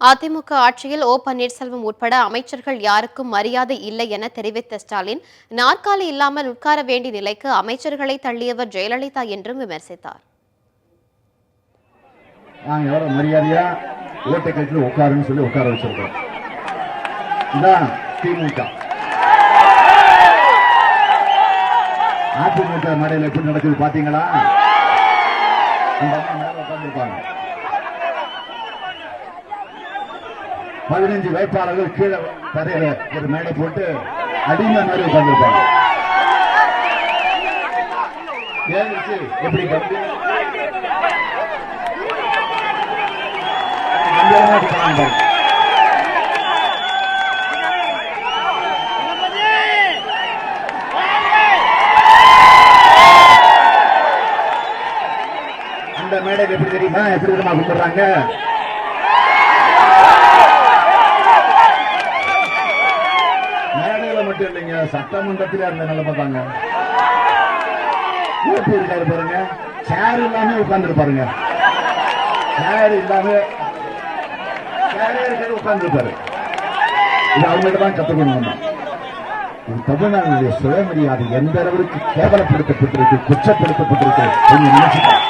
அதிமுக ஆட்சியில் ஓ பன்னீர்செல்வம் உட்பட அமைச்சர்கள் யாருக்கும் மரியாதை இல்லை என தெரிவித்த ஸ்டாலின் நாற்காலி இல்லாமல் உட்கார வேண்டிய நிலைக்கு அமைச்சர்களை தள்ளியவர் ஜெயலலிதா என்றும் விமர்சித்தார். மரியாதையா ஓட்டை கட்டில உட்காருன்னு சொல்லி உட்கார வச்சிருக்கோம். திமுக. அதிமுக மேடையில் எப்படி நடக்குது பாத்தீங்களா அந்த அம்மா மேல உட்கார்ந்திருப்பாங்க பதினஞ்சு வேட்பாளர்கள் கீழே தரையில ஒரு மேடை போட்டு அடிமை மாதிரி உட்கார்ந்துருப்பாங்க. எப்படி அந்த மேடை எப்படி தெரியுமா? எப்படி தெரியுமா? கும்பிடுறாங்க மேடையில மட்டும் இல்லைங்க. சட்டமன்றத்திலே அந்த நிலைமை தாங்க எப்படி இருக்காரு பாருங்க. சேர் இல்லாம உட்கார்ந்து பாருங்க. சேர் இல்லாம சேரே இருக்காது உட்கார்ந்து இருப்பாரு இது அவங்கள்ட்ட தான் கத்துக்கணும் நம்ம. தமிழ்நாடுடைய சுயமரியாதை எந்த அளவுக்கு கேவலப்படுத்தப்பட்டிருக்கு குற்றப்படுத்தப்பட்டிருக்கு கொஞ்சம் நினைச்சுக்கோங்க.